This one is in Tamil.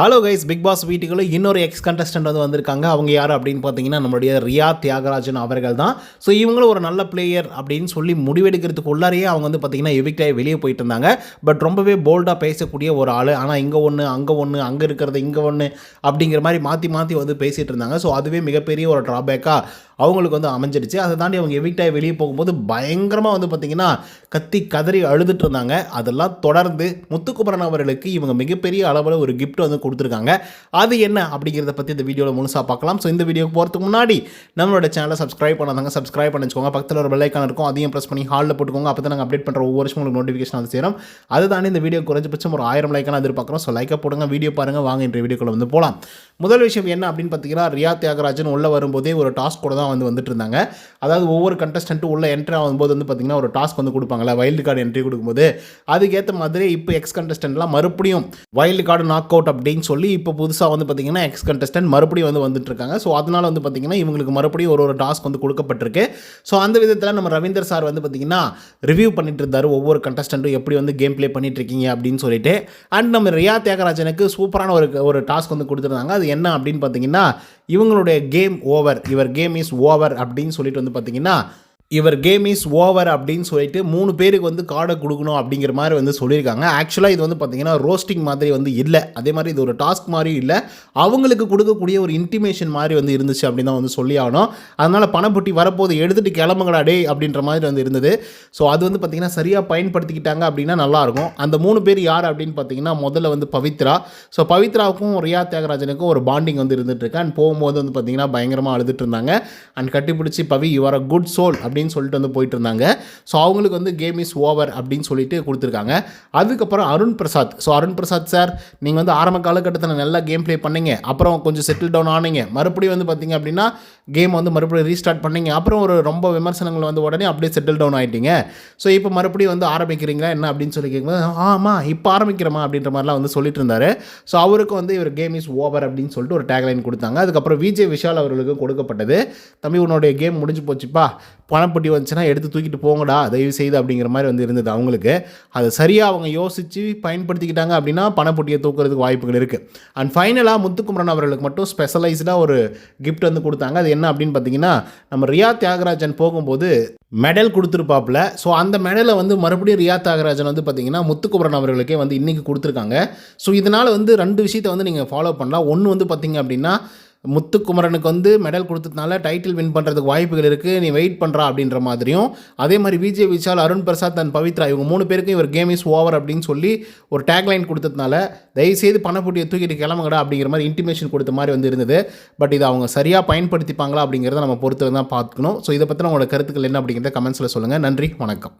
ஹலோ கைஸ் பிக் பாஸ் வீட்டுக்குள்ள இன்னொரு எக்ஸ் கண்டஸ்டன்ட் வந்து வந்திருக்காங்க. அவங்க யார் அப்படின்னு பார்த்தீங்கன்னா நம்மளுடைய ரியா தியாகராஜன் அவர்கள் தான். ஸோ இவங்களும் ஒரு நல்ல பிளேயர் அப்படின்னு சொல்லி முடிவெடுக்கிறதுக்கு உள்ளாரையே அவங்க வந்து பார்த்தீங்கன்னா எவிக்ட் வெளியே போயிட்டு இருந்தாங்க. பட் ரொம்பவே போல்டாக பேசக்கூடிய ஒரு ஆள். ஆனால் இங்கே ஒன்று அங்கே ஒன்று அங்கே இருக்கிறது இங்கே ஒன்று அப்படிங்கிற மாதிரி மாற்றி மாற்றி வந்து பேசிகிட்டு இருந்தாங்க. ஸோ அதுவே மிகப்பெரிய ஒரு ட்ராபேக்காக அவங்களுக்கு வந்து அமைஞ்சிடுச்சு. அதை தாண்டி அவங்க எவிக்ட் வெளியே போகும்போது பயங்கரமாக வந்து பார்த்திங்கன்னா கத்தி கதறி அழுதுட்டு இருந்தாங்க. அதெல்லாம் தொடர்ந்து முத்துக்குமரன் அவர்களுக்கு இவங்க மிகப்பெரிய அளவில் ஒரு கிஃப்ட் வந்து கொடுத்துருக்காங்க. அது என்ன அப்படிங்கிறத பற்றி இந்த வீடியோவில் முழுசாக பார்க்கலாம். ஸோ இந்த வீடியோக்கு போகிறதுக்கு முன்னாடி நம்மளோட சேனலை சப்ஸ்கிரைப் பண்ணாதாங்க சப்ஸ்கிரைப் பண்ணிக்கோங்க பக்கத்தில் ஒரு பெல்லைக்கான இருக்கும். அதையும் ப்ரெஸ் பண்ணி ஹாலில் போட்டுக்கோங்க. அப்போ தான் நாங்கள் அப்டேட் பண்ணுற ஒவ்வொரு வருஷம் உங்களுக்கு நோட்டிஃபிகேஷன் வந்து சேரும். அதை தாண்டி இந்த வீடியோ குறைஞ்சபட்சம் ஒரு ஆயிரம் லைக்கான எதிர்பார்க்குறோம். ஸோ லைக்கை போடுங்க வீடியோ பாருங்கள் வாங்க இன்றைய வீடியோக்குள்ள வந்து போகலாம் முதல் விஷயம் என்ன அப்படின்னு பார்த்தீங்கன்னா ரியா தியாகராஜன் உள்ளே வரும்போதே ஒரு டாஸ்க் கூட தான் வந்து வந்துட்டு இருந்தாங்க. அதாவது ஒவ்வொரு கண்டஸ்டன்ட்டும் உள்ளே என்ட்ரி ஆகும்போது வந்து பார்த்தீங்கன்னா ஒரு டாஸ்க் வந்து கொடுப்பாங்க. கொடுப்பாங்களா? வைல்டு கார்டு என்ட்ரி கொடுக்கும்போது. அதுக்கேற்ற மாதிரி இப்போ எக்ஸ் கண்டஸ்டன்ட்லாம் மறுபடியும் வைல்டு கார்டு நாக் அவுட் அப்படின்னு சொல்லி இப்போ புதுசாக வந்து பார்த்தீங்கன்னா எக்ஸ் கண்டஸ்டன்ட் மறுபடியும் வந்து வந்துட்டு இருக்காங்க ஸோ அதனால் வந்து பார்த்தீங்கன்னா இவங்களுக்கு மறுபடியும் ஒரு ஒரு டாஸ்க் வந்து கொடுக்கப்பட்டிருக்கு. ஸோ அந்த விதத்தில் நம்ம ரவீந்தர் சார் வந்து பார்த்தீங்கன்னா ரிவ்யூ பண்ணிட்டு இருந்தார். ஒவ்வொரு கண்டஸ்டண்ட்டும் எப்படி வந்து கேம் ப்ளே பண்ணிட்டு இருக்கீங்க அப்படின்னு சொல்லிட்டு. அண்ட் நம்ம ரியா தியாகராஜனுக்கு சூப்பரான ஒரு ஒரு டாஸ்க் வந்து கொடுத்துருந்தாங்க. அது என்ன அப்படின்னு பார்த்தீங்கன்னா இவங்களுடைய கேம் ஓவர் இவர் கேம் இஸ் ஓவர் அப்படின்னு சொல்லிட்டு வந்து பார்த்தீங்கன்னா இவர் கேம் இஸ் ஓவர் அப்படின்னு சொல்லிட்டு மூணு பேருக்கு வந்து கார்டை கொடுக்கணும் அப்படிங்கிற மாதிரி வந்து சொல்லியிருக்காங்க. ஆக்சுவலாக இது வந்து பார்த்தீங்கன்னா ரோஸ்டிங் மாதிரி வந்து இல்லை. அதே மாதிரி இது ஒரு டாஸ்க் மாதிரி இல்லை. அவங்களுக்கு கொடுக்கக்கூடிய ஒரு இன்டிமேஷன் மாதிரி வந்து இருந்துச்சு அப்படின்னு தான் வந்து சொல்லி ஆகணும். அதனால் பணப்புட்டி வரப்போது எடுத்துகிட்டு கிளம்புங்கடா டே அப்படின்ற மாதிரி வந்து இருந்தது. ஸோ அது வந்து பார்த்திங்கன்னா சரியாக பயன்படுத்திக்கிட்டாங்க அப்படின்னா நல்லாயிருக்கும் அந்த மூணு பேர் யார் அப்படின்னு பார்த்தீங்கன்னா முதல்ல வந்து பவித்ரா. ஸோ பவித்ராவுக்கும் ரியா தியாகராஜனுக்கும் ஒரு பாண்டிங் வந்து இருந்துகிட்ருக்கு அண்ட் போகும்போது வந்து பார்த்திங்கன்னா பயங்கரமாக அழுதுட்டு இருந்தாங்க. அண்ட் கட்டிப்பிடிச்சி Pavi your a good soul அப்படின்னு சொல்லிட்டு வந்து போயிட்டு இருந்தாங்க ஸோ அவங்களுக்கு வந்து கேம் இஸ் ஓவர் அப்படின்னு சொல்லிட்டு கொடுத்துருக்காங்க. அதுக்கப்புறம் அருண் பிரசாத். ஸோ அருண் பிரசாத் சார் நீங்கள் வந்து ஆரம்ப காலகட்டத்தில் நல்லா கேம் ப்ளே பண்ணீங்க. அப்புறம் கொஞ்சம் செட்டில் டவுன் ஆனீங்க. மறுபடியும் வந்து பார்த்தீங்க அப்படின்னா கேம் வந்து மறுபடியும் ரீஸ்டார்ட் பண்ணீங்க. அப்புறம் ஒரு ரொம்ப விமர்சனங்கள் வந்து உடனே அப்படியே செட்டில் டவுன் ஆகிட்டீங்க ஸோ இப்போ மறுபடியும் வந்து ஆரம்பிக்கிறீங்களா? என்ன அப்படின்னு சொல்லி கேட்கும்போது ஆமாம் இப்போ ஆரம்பிக்கிறோமா? அப்படின்ற மாதிரிலாம் வந்து சொல்லிட்டு இருந்தார். ஸோ அவருக்கு வந்து இவர் கேம் இஸ் ஓவர் அப்படின்னு சொல்லிட்டு ஒரு டேக்லைன் கொடுத்தாங்க. அதுக்கப்புறம் விஜய் விஷால் அவர்களுக்கு கொடுக்கப்பட்டது. தம்பி உன்னுடைய கேம் முடிஞ்சு போச்சுப்பா. பணப்பட்டி வந்துச்சுன்னா எடுத்து தூக்கிட்டு போங்கடா தயவு செய்து அப்படிங்கிற மாதிரி வந்து இருந்தது அவங்களுக்கு. அதை சரியாக அவங்க யோசித்து பயன்படுத்திக்கிட்டாங்க அப்படின்னா பணப்பொட்டியை தூக்குறதுக்கு வாய்ப்புகள் இருக்குது அண்ட் ஃபைனலாக முத்துக்குமரன் அவர்களுக்கு மட்டும் ஸ்பெஷலைஸ்டாக ஒரு கிஃப்ட் வந்து கொடுத்தாங்க. அது என்ன அப்படின்னு பார்த்தீங்கன்னா நம்ம ரியா தியாகராஜன் போகும்போது மெடல் கொடுத்துருப்பாப்புல. ஸோ அந்த மெடலை வந்து மறுபடியும் ரியா தியாகராஜன் வந்து பார்த்தீங்கன்னா முத்துக்குமரன் அவர்களுக்கே வந்து இன்றைக்கி கொடுத்துருக்காங்க. ஸோ இதனால் வந்து ரெண்டு விஷயத்தை வந்து நீங்கள் ஃபாலோ பண்ணலாம். ஒன்று வந்து பார்த்தீங்க அப்படின்னா முத்துக்குமரனுக்கு வந்து மெடல் கொடுத்ததுனால டைட்டில் வின் பண்ணுறதுக்கு வாய்ப்புகள் இருக்குது நீ வெயிட் பண்ணுறா அப்படின்ற மாதிரியும் அதே மாதிரி விஜய் விஷால் அருண் பிரசாத் அண்ட் பவித்ரா இவங்க மூணு பேருக்கும் இவர் கேம் இஸ் ஓவர் அப்படின்னு சொல்லி ஒரு டேக்லைன் கொடுத்ததுனால தயவுசெய்து பணப்பொட்டியை தூக்கிட்டு கிளம்புங்கடா அப்படிங்கிற மாதிரி இன்டிமேஷன் கொடுத்த மாதிரி வந்து இருந்தது. பட் இதை அவங்க சரியாக பயன்படுத்திப்பாங்களா அப்படிங்கிறத நம்ம பொறுத்து தான் பார்த்துக்கணும் ஸோ இதை பற்றின உங்களோட கருத்துக்கள் என்ன அப்படிங்கிறத கமெண்ட்ஸில் சொல்லுங்கள் நன்றி வணக்கம்.